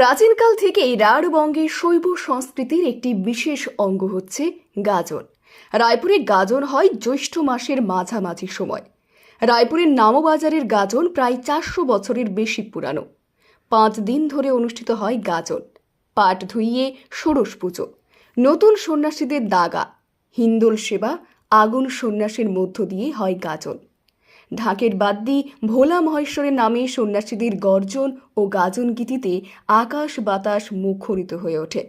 প্রাচীনকাল থেকেই রাঢ়বঙ্গের শৈব সংস্কৃতির একটি বিশেষ অঙ্গ হচ্ছে গাজন। রায়পুরে গাজন হয় জ্যৈষ্ঠ মাসের মাঝামাঝি সময়। রায়পুরের নামবাজারের গাজন প্রায় চারশো বছরের বেশি পুরানো। পাঁচ দিন ধরে অনুষ্ঠিত হয় গাজন। পাট ধুইয়ে ষোড়শ পুজো। নতুন সন্ন্যাসীদের দাগা। হিন্দোল সেবা, আগুন সন্ন্যাসের মধ্য দিয়ে হয় গাজন। ঢাকের বাদ্যি ভোলা মহেশ্বরের নামে সন্ন্যাসীদের গর্জন ও গাজন গীতিতে আকাশ বাতাস মুখরিত হয়ে ওঠে।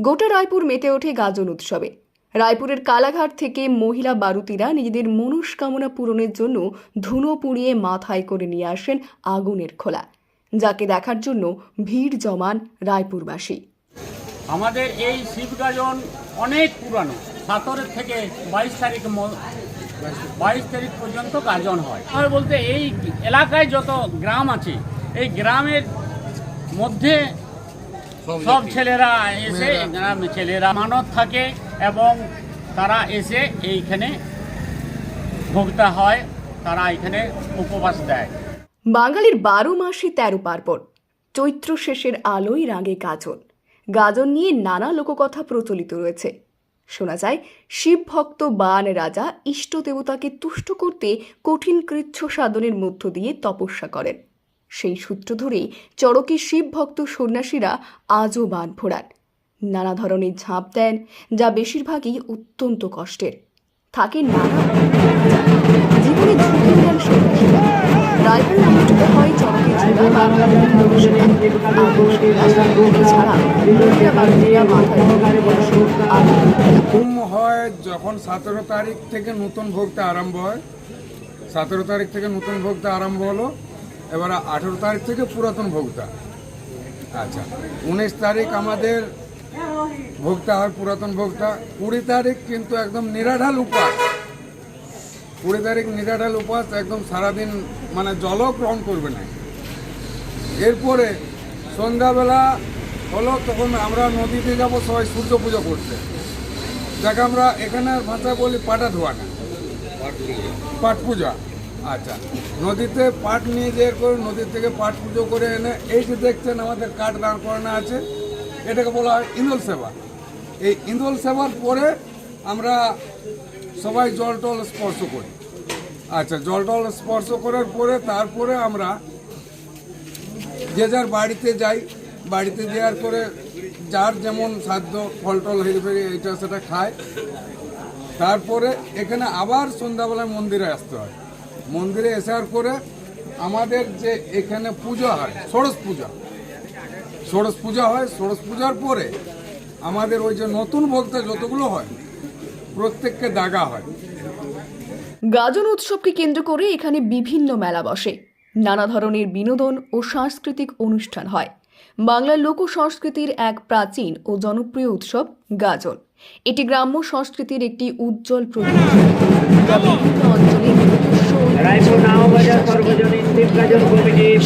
গোটা রায়পুর মেতে ওঠে গাজন উৎসবে। রায়পুরের কালাঘাট থেকে মহিলা বারুতিরা নিজেদের মনস্কামনা পূরণের জন্য ধুনো পুড়িয়ে মাথায় করে নিয়ে আসেন আগুনের খোলা। যাকে দেখার জন্য ভিড় জমান রায়পুরবাসী। আমাদের এই শিব গাজন অনেক পুরানো। সতেরো থেকে বাইশ তারিখ বাইশ তারিখ পর্যন্ত গাজন হয়। আর বলতে এই এলাকায় যত গ্রাম আছে এই গ্রামের মধ্যে সব ছেলেরা এসে গ্রামে ছেলেরা মানত থাকে এবং তারা এসে এইখানে ভোগতা হয় তারা এখানে উপবাস দেয়। বাঙালির বারো মাসে তেরো পার্বণ চৈত্র শেষের আলোয় রাগে গাজন। গাজন নিয়ে নানা লোককথা প্রচলিত রয়েছে। শোনা যায়, শিব ভক্ত বান রাজা ইষ্ট দেবতাকে তুষ্ট করতে কঠিন কৃচ্ছ সাধনের মধ্য দিয়ে তপস্যা করেন। সেই সূত্র ধরেই চড়কে শিব ভক্ত সন্ন্যাসীরা আজও বান ফোড়ান। নানা ধরনের ঝাঁপ দেন, যা বেশিরভাগই অত্যন্ত কষ্টের। থাকে নানা জীবনে ঝুঁকি নেন সন্ন্যাসীরা রায়পুর হয় হয় যখন সতেরো তারিখ থেকে নতুন ভোগটা আরম্ভ হয়। সতেরো তারিখ থেকে নতুন ভোগটা আরম্ভ হলো। এবার আঠেরো তারিখ থেকে পুরাতন ভোগটা। আচ্ছা উনিশ তারিখ আমাদের ভোগটা হয় পুরাতন ভোগটা। কুড়ি তারিখ কিন্তু একদম নিরাঢাল উপাস কুড়ি তারিখ নিরাঢাল উপাস একদম সারাদিন মানে জলও গ্রহণ করবে না। এরপরে সন্ধ্যাবেলা হলো তখন আমরা নদীতে যাব সবাই সূর্য পুজো করতে। যাকে আমরা এখানে ভাষা বলি পাটা ধোয়াটা। পাট পূজা। আচ্ছা। নদীতে পাট নিয়ে যে করে নদী থেকে পাট পুজো করে এনে এই যে দেখছেন আমাদের কাঠ দাঁড় করানো আছে। এটাকে বলা হয় ইন্দোল সেবা। এই ইন্দোল সেবার পরে আমরা সবাই জল টল স্পর্শ করি। আচ্ছা জল টল স্পর্শ করার পরে তারপরে আমরা যে যার বাড়িতে যাই, বাড়িতে যাওয়ার পরে যার যেমন সাধ্য ফল টল হেরে ফেরে এটা সেটা খায়। তারপরে এখানে আবার সন্ধ্যাবেলায় মন্দিরে আসতে হয়। মন্দিরে আসার পরে আমাদের যে এখানে পুজো হয়, ষোড়শ পূজা। ষোড়শ পূজা হয়, ষোড়শ পূজার পরে আমাদের ওই যে নতুন ভক্ত যতগুলো হয় প্রত্যেককে দাগা হয়। গাজন উৎসবকে কেন্দ্র করে এখানে বিভিন্ন মেলা বসে। নানা ধরনের বিনোদন ও সাংস্কৃতিক অনুষ্ঠান হয়। বাংলার লোক সংস্কৃতির এক প্রাচীন ও জনপ্রিয় উৎসব গাজন। এটি গ্রাম্য সংস্কৃতির একটি উজ্জ্বল প্রতীক।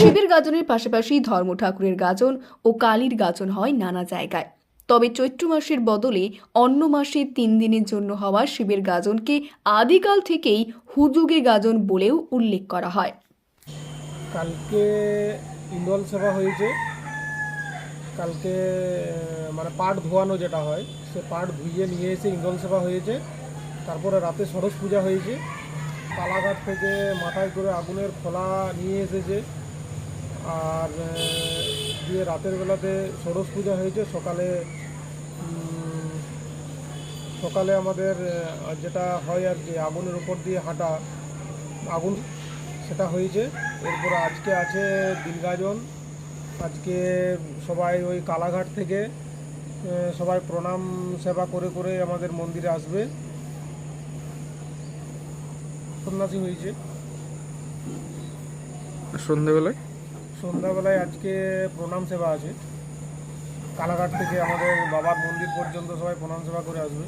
শিবের গাজনের পাশাপাশি ধর্ম ঠাকুরের গাজন ও কালীর গাজন হয় নানা জায়গায়। তবে চৈত্র মাসের বদলে অন্য মাসে তিন দিনের জন্য হওয়া শিবের গাজনকে আদিকাল থেকেই হুজুগে গাজন বলেও উল্লেখ করা হয়। কালকে ইন্দোল সেবা হয়েছে। কালকে মানে পাট ধোয়ানো যেটা হয়, সে পাট ধুইয়ে নিয়ে এসে ইন্দোল সেবা হয়েছে। তারপরে রাতে ষোড়শ পূজা হয়েছে। কালাঘাট থেকে মাথায় করে আগুনের খোলা নিয়ে এসেছে। আর দিয়ে রাতের বেলাতে ষোড়শ পূজা হয়েছে। সকালে সকালে আমাদের যেটা হয় আর কি, আগুনের উপর দিয়ে হাঁটা আগুন, সেটা হয়েছে। এরপর আজকে আছে দিনগাজন। আজকে সবাই ওই কালাঘাট থেকে সবাই প্রণাম, সেবা করে করে আমাদের মন্দিরে আসবে। সন্ন্যাসী হয়েছে। সন্ধ্যেবেলায়? সন্ধ্যাবেলায় আজকে প্রণাম সেবা আছে। কালাঘাট থেকে আমাদের বাবার মন্দির পর্যন্ত সবাই প্রণাম সেবা করে আসবে।